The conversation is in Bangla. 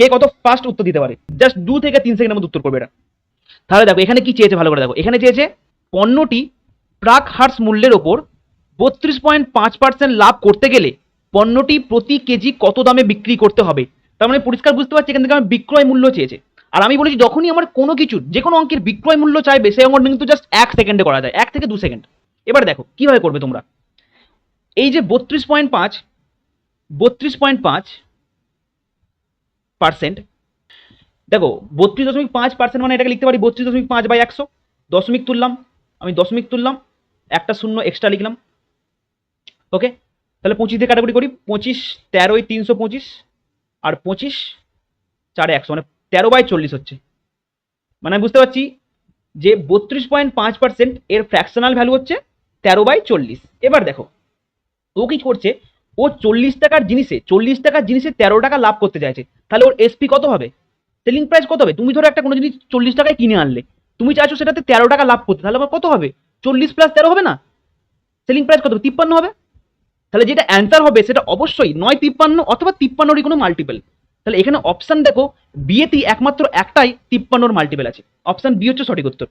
কে কত ফাস্ট উত্তর দিতে পারে? জাস্ট দু থেকে তিন সেকেন্ডের মধ্যে উত্তর করবে এটা। তাহলে দেখো, এখানে কি চেয়েছে ভালো করে দেখো। এখানে চেয়েছে, পণ্যটি প্রাক হার্স মূল্যের ওপর বত্রিশ পয়েন্ট পাঁচ পার্সেন্ট লাভ করতে গেলে পণ্যটি প্রতি কেজি কত দামে বিক্রি করতে হবে? তার মানে পরিষ্কার বুঝতে পারছি, এখান থেকে আমার বিক্রয় মূল্য চেয়েছে। আর আমি বলেছি, যখনই আমার কোনো কিছুর যে কোনো অঙ্কের বিক্রয় মূল্য চাইবে, সেই অঙ্কটা কিন্তু জাস্ট এক সেকেন্ডে করা যায়, এক থেকে দু সেকেন্ড। এবার দেখো, কীভাবে করবে তোমরা? এই যে বত্রিশ পয়েন্ট পাঁচ, বত্রিশ পয়েন্ট পাঁচ পার্সেন্ট। দেখো, বত্রিশ দশমিক পাঁচ পার্সেন্ট মানে এটাকে লিখতে পারি বত্রিশ দশমিক পাঁচ বাই একশো। দশমিক তুললাম, আমি দশমিক তুললাম, একটা শূন্য এক্সট্রা লিখলাম। ওকে তাহলে পঁচিশ দিয়ে কাটাকুটি করি, পঁচিশ তেরোই তিনশো পঁচিশ আর পঁচিশ চারে একশো মানে তেরো বাই চল্লিশ হচ্ছে। মানে আমি বুঝতে পারছি যে বত্রিশ পয়েন্ট পাঁচ পার্সেন্ট এর ফ্র্যাকশনাল ভ্যালু হচ্ছে তেরো বাই চল্লিশ। এবার দেখো, ও কি করছে? ও চল্লিশ টাকার জিনিসে, চল্লিশ টাকার জিনিসে তেরো টাকা লাভ করতে চাইছে। তাহলে ওর এসপি কত হবে? সেলিং প্রাইস কত হবে? তুমি ধরো একটা কোনো জিনিস চল্লিশ টাকায় কিনে আনলে, তুমি চাইছো সেটাতে তেরো টাকা লাভ করতে, তাহলে আবার কত হবে? চল্লিশ প্লাস তেরো হবে না? সেলিং প্রাইস কত হবে? তিপ্পান্ন হবে? তাহলে যেটা অ্যান্সার হবে সেটা অবশ্যই নয় তিপ্পান্ন অথবা তিপ্পান্নরই কোনো মাল্টিপেল তাহলে এখানে অপশন দেখো বিয়েতেই একমাত্র একটাই তিপ্পান্নর মাল্টিপেল আছে। অপশন বি হচ্ছে সঠিক উত্তর।